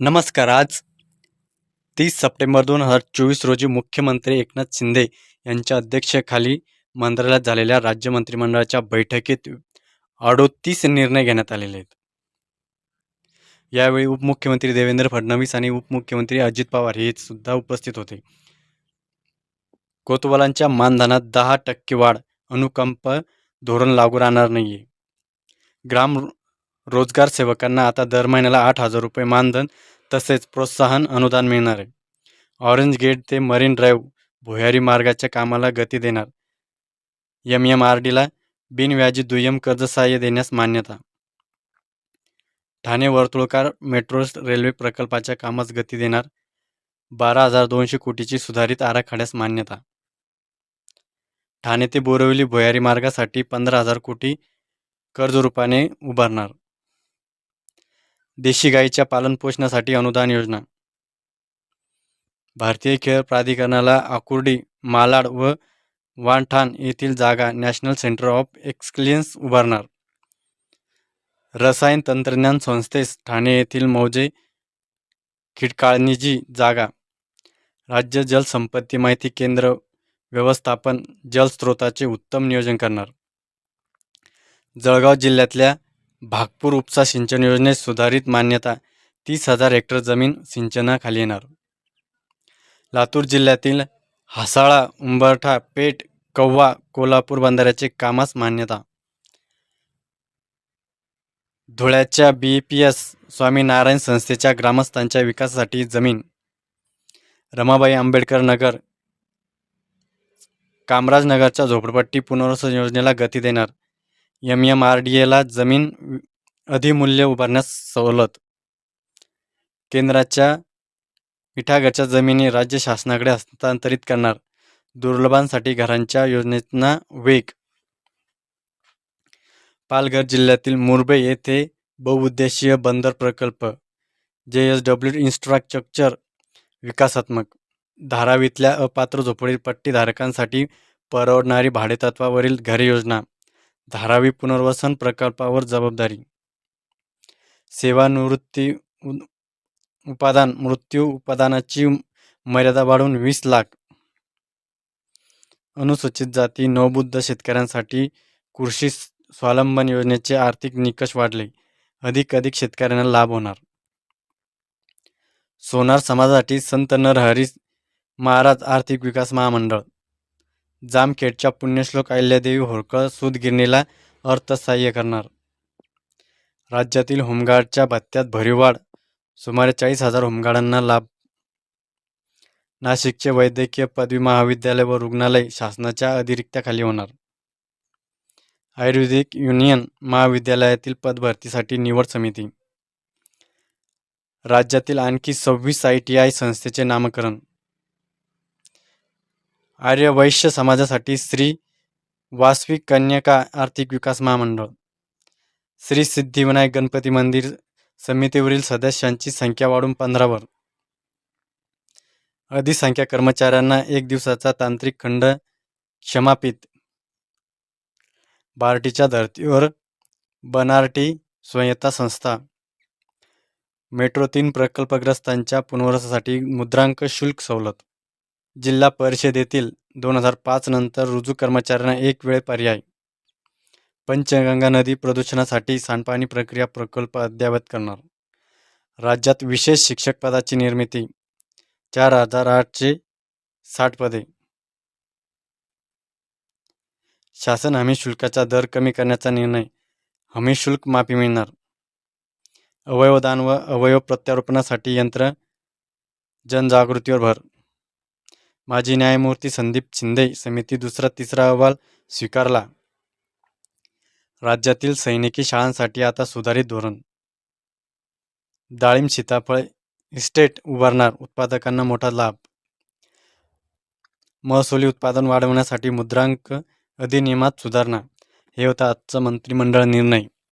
नमस्कार. आज तीस सप्टेंबर दोन हजार चोवीस रोजी मुख्यमंत्री एकनाथ शिंदे यांच्या अध्यक्षतेखाली मंत्रालयात झालेल्या राज्य मंत्रिमंडळाच्या बैठकीत अडोतीस निर्णय घेण्यात आलेले आहेत. यावेळी उपमुख्यमंत्री देवेंद्र फडणवीस आणि उपमुख्यमंत्री अजित पवार हे सुद्धा उपस्थित होते. कोतवालांच्या मानधनात दहा टक्के वाढ अनुकंप धोरण लागू राहणार नाहीये. ग्राम रोजगार सेवकांना आता दर महिन्याला आठ हजार रुपये मानधन तसेच प्रोत्साहन अनुदान मिळणार आहे. ऑरेंज गेट ते मरीन ड्राईव्ह भुयारी मार्गाच्या कामाला गती देणार. एम एम आर डीला बिनव्याजी दुय्यम कर्ज सहाय्य देण्यास मान्यता. ठाणे वर्तुळकार मेट्रो रेल्वे प्रकल्पाच्या कामास गती देणार. बारा हजार दोनशे कोटीची सुधारित आराखड्यास मान्यता. ठाणे ते बोरिवली भुयारी मार्गासाठी पंधरा हजार कोटी कर्जरूपाने उभारणार. देशी गाईच्या पालनपोषणासाठी अनुदान योजना. भारतीय खेळ प्राधिकरणाला आकुर्डी मालाड व वानठाण येथील जागा नॅशनल सेंटर ऑफ एक्सक्लियन्स उभारणार. रसायन तंत्रज्ञान संस्थेस ठाणे येथील मौजे खिडकाळणीची जागा. राज्य जलसंपत्ती माहिती केंद्र व्यवस्थापन जलस्रोताचे उत्तम नियोजन करणार. जळगाव जिल्ह्यातल्या भागपूर उपसा सिंचन योजनेत सुधारित मान्यता तीस हजार हेक्टर जमीन सिंचनाखाली येणार. लातूर जिल्ह्यातील हासाळा उंबरठा पेठ कव्वा कोल्हापूर बंधाऱ्याचे कामास मान्यता. धुळ्याच्या बी पी एस स्वामीनारायण संस्थेच्या ग्रामस्थांच्या विकासासाठी जमीन. रमाबाई आंबेडकर नगर. कामराजनगरच्या झोपडपट्टी पुनर्वसन योजनेला गती देणार. एम एम आर डी एला जमीन अधिमूल्य उभारण्यास सवलत. केंद्राच्या विठागाच्या जमिनी राज्य शासनाकडे हस्तांतरित करणार. दुर्लभांसाठी घरांच्या योजनेतना वेग. पालघर जिल्ह्यातील मुरबे येथे बहुउद्देशीय बंदर प्रकल्प. जे एस डब्ल्यू इन्फ्रास्ट्रक्चर विकासात्मक. धारावीतल्या अपात्र झोपडीपट्टीधारकांसाठी परवडणारी भाडेतत्वावरील घरे योजना धारावी पुनर्वसन प्रकल्पावर जबाबदारी. सेवानिवृत्ती उपादान मृत्यू उपादानाची मर्यादा वाढवून वीस लाख. अनुसूचित जाती नवबुद्ध शेतकऱ्यांसाठी कृषी स्वावलंबन योजनेचे आर्थिक निकष वाढले. अधिक अधिक शेतकऱ्यांना लाभ होणार. सोनार समाजासाठी संत नरहरी महाराज आर्थिक विकास महामंडळ. जामखेडच्या पुण्यश्लोक अहिल्यादेवी होळकर सूतगिरणीला अर्थसहाय्य करणार. राज्यातील होमगार्डच्या भत्त्यात भरीव वाढ सुमारे चाळीस हजार होमगार्डांना लाभ. नाशिकचे वैद्यकीय पदवी महाविद्यालय व रुग्णालय शासनाच्या अधिरिक्त्याखाली होणार. आयुर्वेदिक युनियन महाविद्यालयातील पदभरतीसाठी निवड समिती. राज्यातील आणखी सव्वीस आय टी आय संस्थेचे नामकरण. आर्य वैश्य समाजासाठी श्री वासवी कन्यका आर्थिक विकास महामंडळ. श्री सिद्धिविनायक गणपती मंदिर समितीवरील सदस्यांची संख्या वाढून पंधरावर. अधिसंख्या कर्मचाऱ्यांना एक दिवसाचा तांत्रिक खंड क्षमापित. बार्टीच्या धर्तीवर बनार्टी स्वयंता संस्था. मेट्रो तीन प्रकल्पग्रस्तांच्या पुनर्वसासाठी मुद्रांक शुल्क सवलत. जिल्हा परिषदेतील दोन हजार पाच नंतर रुजू कर्मचाऱ्यांना एक वेळ पर्याय. पंचगंगा नदी प्रदूषणासाठी सांडपाणी प्रक्रिया प्रकल्प अद्ययावत करणार. राज्यात विशेष शिक्षक पदाची निर्मिती चार हजार आठशे साठ पदे. शासन हमी शुल्काचा दर कमी करण्याचा निर्णय हमी शुल्क माफी मिळणार. अवयवदान व अवयव प्रत्यारोपणासाठी यंत्र जनजागृतीवर भर. माजी न्यायमूर्ती संदीप शिंदे समिती दुसरा तिसरा अहवाल स्वीकारला. राज्यातील सैनिकी शाळांसाठी आता सुधारित धोरण. डाळिंब सीताफळ इस्टेट उभारणार उत्पादकांना मोठा लाभ. महसुली उत्पादन वाढवण्यासाठी मुद्रांक अधिनियमात सुधारणा. हे होता आजचा मंत्रिमंडळ निर्णय.